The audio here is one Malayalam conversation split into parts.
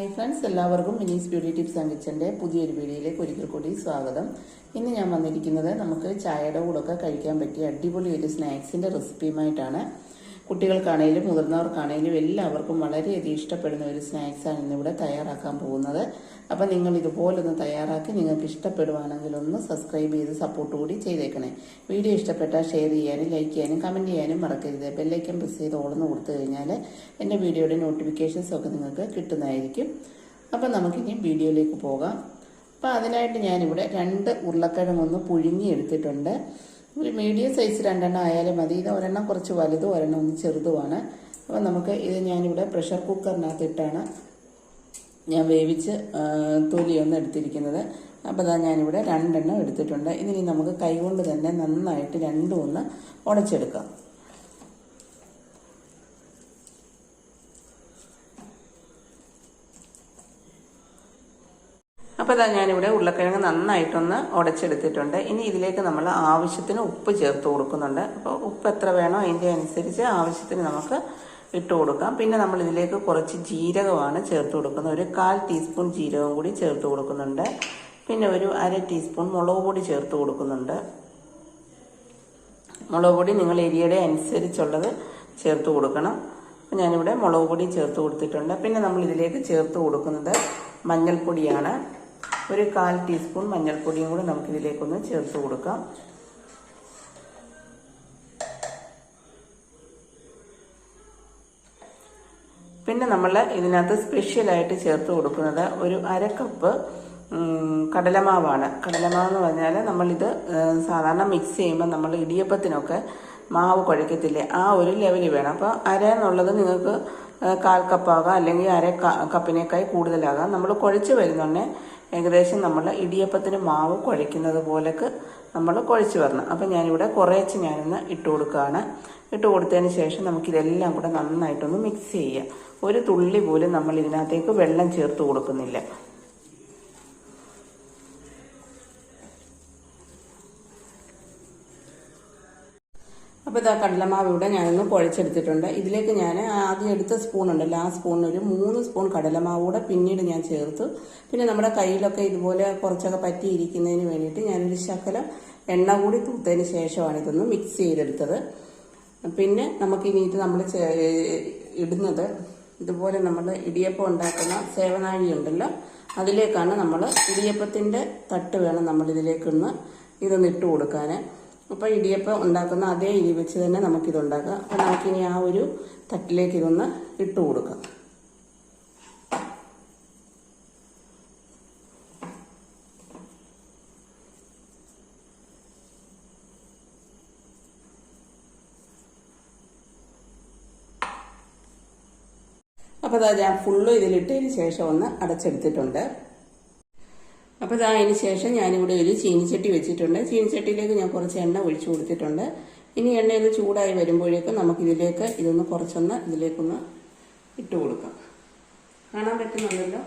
ഹായ് ഫ്രണ്ട്സ് എല്ലാവർക്കും മിനീസ് ബ്യൂട്ടി ടിപ്സ് ആൻഡ് കിച്ചന്റെ പുതിയൊരു വീഡിയോയിലേക്ക് ഒരിക്കൽ കൂടി സ്വാഗതം. ഇന്ന് ഞാൻ വന്നിരിക്കുന്നത് നമുക്ക് ചായയുടെ കൂടെയൊക്കെ കഴിക്കാൻ പറ്റിയ അടിപൊളി ഒരു സ്നാക്സിന്റെ റെസിപ്പിയുമായിട്ടാണ്. കുട്ടികൾക്കാണേലും മുതിർന്നവർക്കാണേലും എല്ലാവർക്കും വളരെയധികം ഇഷ്ടപ്പെടുന്ന ഒരു സ്നാക്സാണ് ഇന്നിവിടെ തയ്യാറാക്കാൻ പോകുന്നത്. അപ്പം നിങ്ങൾ ഇതുപോലൊന്ന് തയ്യാറാക്കി നിങ്ങൾക്ക് ഇഷ്ടപ്പെടുവാണെങ്കിൽ ഒന്ന് സബ്സ്ക്രൈബ് ചെയ്ത് സപ്പോർട്ട് കൂടി ചെയ്തേക്കണേ. വീഡിയോ ഇഷ്ടപ്പെട്ടാൽ ഷെയർ ചെയ്യാനും ലൈക്ക് ചെയ്യാനും കമന്റ് ചെയ്യാനും മറക്കരുത്. ബെല്ലൈക്കൻ പ്രസ് ചെയ്ത് ഓളന്ന് കൊടുത്തു കഴിഞ്ഞാൽ എന്റെ വീഡിയോയുടെ നോട്ടിഫിക്കേഷൻസ് ഒക്കെ നിങ്ങൾക്ക് കിട്ടുന്നതായിരിക്കും. അപ്പം നമുക്കിനി വീഡിയോയിലേക്ക് പോകാം. അപ്പോൾ അതിനായിട്ട് ഞാനിവിടെ രണ്ട് ഉരുളക്കിഴങ്ങൊന്ന് പുഴുങ്ങി എടുത്തിട്ടുണ്ട്. ഒരു മീഡിയം സൈസ് രണ്ടെണ്ണം ആയാലും മതി. ഇത് ഒരെണ്ണം കുറച്ച് വലുതും ഒരെണ്ണം ഒന്ന് ചെറുതുമാണ്. അപ്പോൾ നമുക്ക് ഇത് ഞാനിവിടെ പ്രഷർ കുക്കറിനകത്തിട്ടാണ് ഞാൻ വേവിച്ച് തൊലിയൊന്ന് എടുത്തിരിക്കുന്നത്. അപ്പോൾ അതാ ഞാനിവിടെ രണ്ടെണ്ണം എടുത്തിട്ടുണ്ട്. ഇതിനി നമുക്ക് കൈകൊണ്ട് തന്നെ നന്നായിട്ട് രണ്ടും ഒന്ന് ഉടച്ചെടുക്കാം. അപ്പോൾ ഇതാ ഞാനിവിടെ ഉരുളക്കിഴങ്ങ് നന്നായിട്ടൊന്ന് ഉടച്ചെടുത്തിട്ടുണ്ട്. ഇനി ഇതിലേക്ക് നമ്മൾ ആവശ്യത്തിന് ഉപ്പ് ചേർത്ത് കൊടുക്കുന്നുണ്ട്. അപ്പോൾ ഉപ്പ് എത്ര വേണോ അതിന്റെ അനുസരിച്ച് ആവശ്യത്തിന് നമുക്ക് ഇട്ട് കൊടുക്കാം. പിന്നെ നമ്മൾ ഇതിലേക്ക് കുറച്ച് ജീരകമാണ് ചേർത്ത് കൊടുക്കുന്നത്. ഒരു കാൽ ടീസ്പൂൺ ജീരകം കൂടി ചേർത്ത് കൊടുക്കുന്നുണ്ട്. പിന്നെ ഒരു അര ടീസ്പൂൺ മുളക് പൊടി ചേർത്ത് കൊടുക്കുന്നുണ്ട്. മുളക് പൊടി നിങ്ങൾ എരിയുടെ അനുസരിച്ചുള്ളത് ചേർത്ത് കൊടുക്കണം. അപ്പം ഞാനിവിടെ മുളക് പൊടി ചേർത്ത് കൊടുത്തിട്ടുണ്ട്. പിന്നെ നമ്മൾ ഇതിലേക്ക് ചേർത്ത് കൊടുക്കുന്നത് മഞ്ഞൾപ്പൊടിയാണ്. ഒരു കാൽ ടീസ്പൂൺ മഞ്ഞൾപ്പൊടിയും കൂടെ നമുക്കിതിലേക്കൊന്ന് ചേർത്ത് കൊടുക്കാം. പിന്നെ നമ്മൾ ഇതിനകത്ത് സ്പെഷ്യലായിട്ട് ചേർത്ത് കൊടുക്കുന്നത് ഒരു അര കപ്പ് കടലമാവാണ്. കടലമാവ് എന്ന് പറഞ്ഞാൽ നമ്മളിത് സാധാരണ മിക്സ് ചെയ്യുമ്പോൾ നമ്മൾ ഇടിയപ്പത്തിനൊക്കെ മാവ് കുഴക്കത്തില്ലേ ആ ഒരു ലെവലിൽ വേണം. അപ്പോൾ അര എന്നുള്ളത് നിങ്ങൾക്ക് കാൽ കപ്പാകാം അല്ലെങ്കിൽ അര കപ്പിനേക്കായി കൂടുതലാകാം. നമ്മൾ കുഴച്ച് വരുന്നുണ്ടേ ഏകദേശം നമ്മൾ ഇടിയപ്പത്തിന് മാവ് കുഴയ്ക്കുന്നത് പോലൊക്കെ നമ്മൾ കുഴച്ച് വരണം. അപ്പം ഞാനിവിടെ കുറേച്ച് ഞാനൊന്ന് ഇട്ട് കൊടുക്കുകയാണ്. ഇട്ട് കൊടുത്തതിന് ശേഷം നമുക്കിതെല്ലാം കൂടെ നന്നായിട്ടൊന്ന് മിക്സ് ചെയ്യാം. ഒരു തുള്ളി പോലും നമ്മൾ ഇതിനകത്തേക്ക് വെള്ളം ചേർത്ത് കൊടുക്കുന്നില്ല. അപ്പോൾ ഇതാ കടലമാവ് ഇവിടെ ഞാനൊന്ന് കുഴച്ചെടുത്തിട്ടുണ്ട്. ഇതിലേക്ക് ഞാൻ ആദ്യം എടുത്ത സ്പൂൺ ഉണ്ടല്ലോ ആ സ്പൂണിനൊരു മൂന്ന് സ്പൂൺ കടലമാവ് കൂടെ പിന്നീട് ഞാൻ ചേർത്തു. പിന്നെ നമ്മുടെ കയ്യിലൊക്കെ ഇതുപോലെ കുറച്ചൊക്കെ പറ്റിയിരിക്കുന്നതിന് വേണ്ടിയിട്ട് ഞാനൊരു ശകലം എണ്ണ കൂടി തൂത്തതിന് ശേഷമാണ് ഇതൊന്ന് മിക്സ് ചെയ്തെടുത്തത്. പിന്നെ നമുക്കിനി ഇത് നമ്മൾ ഇടുന്നത് ഇതുപോലെ നമ്മൾ ഇടിയപ്പം ഉണ്ടാക്കുന്ന സേവനാഴി ഉണ്ടല്ലോ അതിലേക്കാണ് നമ്മൾ ഇടിയപ്പത്തിന്റെ തട്ട് വേണം നമ്മളിതിലേക്കൊന്ന് ഇതൊന്ന് ഇട്ട് കൊടുക്കാൻ അപ്പോൾ ഇടിയപ്പം ഉണ്ടാക്കുന്ന അതേ ഇരി വെച്ച് തന്നെ നമുക്കിത് ഉണ്ടാക്കാം അപ്പോൾ നമുക്കിനി ആ ഒരു തട്ടിലേക്ക് ഇതൊന്ന് ഇട്ട് കൊടുക്കാം. അപ്പോൾ അതാ ഞാൻ ഫുള്ളും ഇതിലിട്ടതിന് ശേഷം ഒന്ന് അടച്ചെടുത്തിട്ടുണ്ട്. അപ്പോൾ ഇതാ അതിന് ശേഷം ഞാനിവിടെ ഒരു ചീനിച്ചട്ടി വെച്ചിട്ടുണ്ട്. ചീനിച്ചട്ടിയിലേക്ക് ഞാൻ കുറച്ച് എണ്ണ ഒഴിച്ചു കൊടുത്തിട്ടുണ്ട്. ഇനി എണ്ണ ചൂടായി വരുമ്പോഴേക്കും നമുക്കിതിലേക്ക് ഇതൊന്ന് കുറച്ചൊന്ന് ഇതിലേക്കൊന്ന് ഇട്ട് കൊടുക്കാം. കാണാൻ പറ്റുന്നുണ്ടല്ലോ?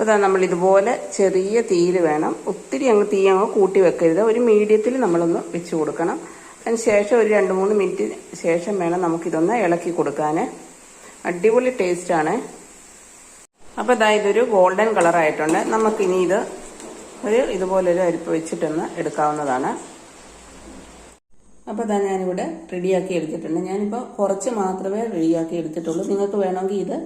അപ്പോൾ നമ്മൾ ഇതുപോലെ ചെറിയ തീയിൽ വേണം. ഒത്തിരി അങ്ങ് തീ അങ്ങ് കൂട്ടി വെക്കരുത്. ഒരു മീഡിയത്തിൽ നമ്മളൊന്ന് വെച്ച് കൊടുക്കണം. അതിന് ശേഷം ഒരു രണ്ട് മൂന്ന് മിനിറ്റ് ശേഷം വേണം നമുക്കിതൊന്ന് ഇളക്കി കൊടുക്കാൻ അടിപൊളി ടേസ്റ്റാണ്. അപ്പോൾ ഇതാ ഇതൊരു ഗോൾഡൻ കളറായിട്ടുണ്ട്. നമുക്കിനി ഇത് ഒരു ഇതുപോലൊരു അരിപ്പ് വെച്ചിട്ടൊന്ന് എടുക്കാവുന്നതാണ്. അപ്പോൾ ഇതാ ഞാനിവിടെ റെഡിയാക്കി എടുത്തിട്ടുണ്ട്. ഞാനിപ്പോൾ കുറച്ച് മാത്രമേ റെഡിയാക്കി എടുത്തിട്ടുള്ളൂ. നിങ്ങൾക്ക് വേണമെങ്കിൽ ഇത്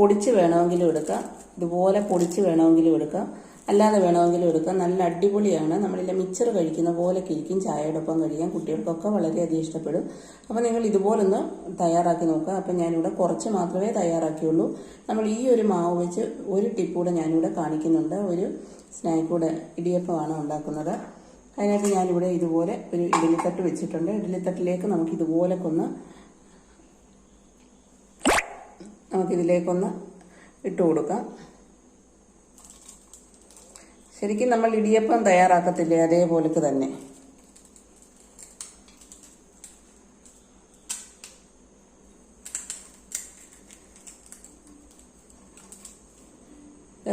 പൊടിച്ച് വേണമെങ്കിലും എടുക്കാം. ഇതുപോലെ പൊടിച്ച് വേണമെങ്കിലും എടുക്കാം. അല്ലാതെ വേണമെങ്കിലും എടുക്കാം. നല്ല അടിപൊളിയാണ്. നമ്മളിലെ മിച്ചർ കഴിക്കുന്ന പോലെ ഇരിക്കും. ചായയുടെ ഒപ്പം കഴിക്കാൻ കുട്ടികൾക്കൊക്കെ വളരെയധികം ഇഷ്ടപ്പെടും. അപ്പോൾ നിങ്ങൾ ഇതുപോലൊന്ന് തയ്യാറാക്കി നോക്കുക. അപ്പം ഞാനിവിടെ കുറച്ച് മാത്രമേ തയ്യാറാക്കിയുള്ളൂ. നമ്മൾ ഈ ഒരു മാവ് വെച്ച് ഒരു ടിപ്പ് കൂടെ ഞാനിവിടെ കാണിക്കുന്നുണ്ട്. ഒരു സ്നാക്ക് കൂടെ ഇടിയപ്പമാണ് ഉണ്ടാക്കുന്നത്. അതിനായിട്ട് ഞാനിവിടെ ഇതുപോലെ ഒരു ഇഡലിത്തട്ട് വെച്ചിട്ടുണ്ട്. ഇഡലിത്തട്ടിലേക്ക് നമുക്ക് ഇതുപോലൊക്കെ ഒന്ന് നമുക്കിതിലേക്കൊന്ന് ഇട്ട് കൊടുക്കാം. ശരിക്കും നമ്മൾ ഇടിയപ്പം തയ്യാറാക്കത്തില്ലേ? അതേപോലത്തെ തന്നെ.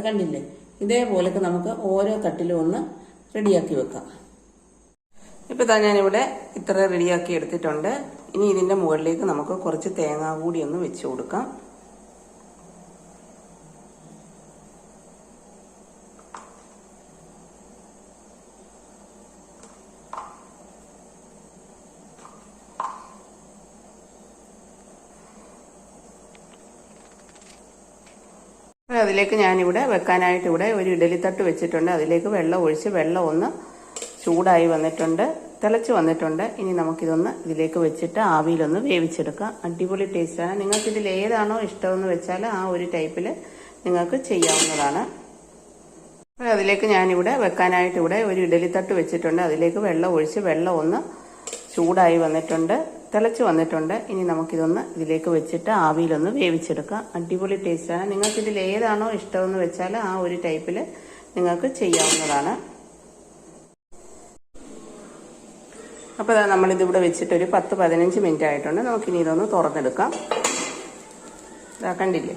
കണ്ടില്ലേ? ഇതേപോലൊക്കെ നമുക്ക് ഓരോ തട്ടിലും ഒന്ന് റെഡിയാക്കി വെക്കാം. ഇപ്പോൾ താ ഞാനിവിടെ ഇത്ര റെഡിയാക്കി എടുത്തിട്ടുണ്ട്. ഇനി ഇതിന്റെ മുകളിലേക്ക് നമുക്ക് കുറച്ച് തേങ്ങ കൂടി ഒന്ന് വെച്ച് കൊടുക്കാം. അപ്പോൾ അതിലേക്ക് ഞാനിവിടെ വെക്കാനായിട്ട് ഇവിടെ ഒരു ഇഡലിത്തട്ട് വെച്ചിട്ടുണ്ട്. അതിലേക്ക് വെള്ളം ഒഴിച്ച് വെള്ളം ഒന്ന് ചൂടായി വന്നിട്ടുണ്ട്. തിളച്ച് വന്നിട്ടുണ്ട്. ഇനി നമുക്കിതൊന്ന് ഇതിലേക്ക് വെച്ചിട്ട് ആവിയിലൊന്ന് വേവിച്ചെടുക്കാം. അടിപൊളി ടേസ്റ്റാണ് നിങ്ങൾക്ക് ഇതിൽ ഏതാണോ ഇഷ്ടമെന്ന് വെച്ചാൽ ആ ഒരു ടൈപ്പിൽ നിങ്ങൾക്ക് ചെയ്യാവുന്നതാണ്. അപ്പോൾ അതിലേക്ക് ഞാനിവിടെ വെക്കാനായിട്ട് ഇവിടെ ഒരു ഇഡലിത്തട്ട് വെച്ചിട്ടുണ്ട്. അതിലേക്ക് വെള്ളം ഒഴിച്ച് വെള്ളം ഒന്ന് ചൂടായി വന്നിട്ടുണ്ട്. തിളച്ച് വന്നിട്ടുണ്ട്. ഇനി നമുക്കിതൊന്ന് ഇതിലേക്ക് വെച്ചിട്ട് ആവിയിലൊന്ന് വേവിച്ചെടുക്കാം. അടിപൊളി ടേസ്റ്റാണ് നിങ്ങൾക്ക് ഇതിൽ ഏതാണോ ഇഷ്ടമെന്ന് വെച്ചാൽ ആ ഒരു ടൈപ്പിൽ നിങ്ങൾക്ക് ചെയ്യാവുന്നതാണ്. അപ്പോൾ ഇതാ നമ്മളിതിവിടെ വെച്ചിട്ട് ഒരു പത്ത് പതിനഞ്ച് മിനിറ്റ് ആയിട്ടുണ്ട്. നമുക്കിനി ഇതൊന്ന് തുറന്നെടുക്കാം. ഇതാ കണ്ടില്ലേ?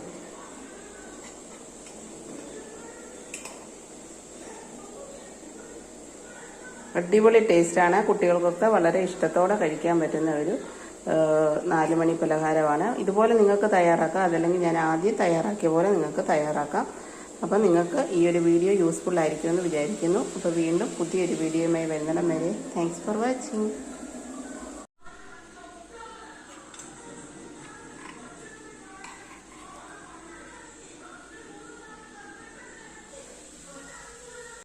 അടിപൊളി ടേസ്റ്റാണ്. കുട്ടികൾക്കൊക്കെ വളരെ ഇഷ്ടത്തോടെ കഴിക്കാൻ പറ്റുന്ന ഒരു നാല് മണി പലഹാരമാണ്. ഇതുപോലെ നിങ്ങൾക്ക് തയ്യാറാക്കാം. അതല്ലെങ്കിൽ ഞാൻ ആദ്യം തയ്യാറാക്കിയ പോലെ നിങ്ങൾക്ക് തയ്യാറാക്കാം. അപ്പം നിങ്ങൾക്ക് ഈ ഒരു വീഡിയോ യൂസ്ഫുൾ ആയിരിക്കുമെന്ന് വിചാരിക്കുന്നു. അപ്പോൾ വീണ്ടും പുതിയൊരു വീഡിയോയുമായി വരുന്നിടം വരെ താങ്ക്സ് ഫോർ വാച്ചിങ്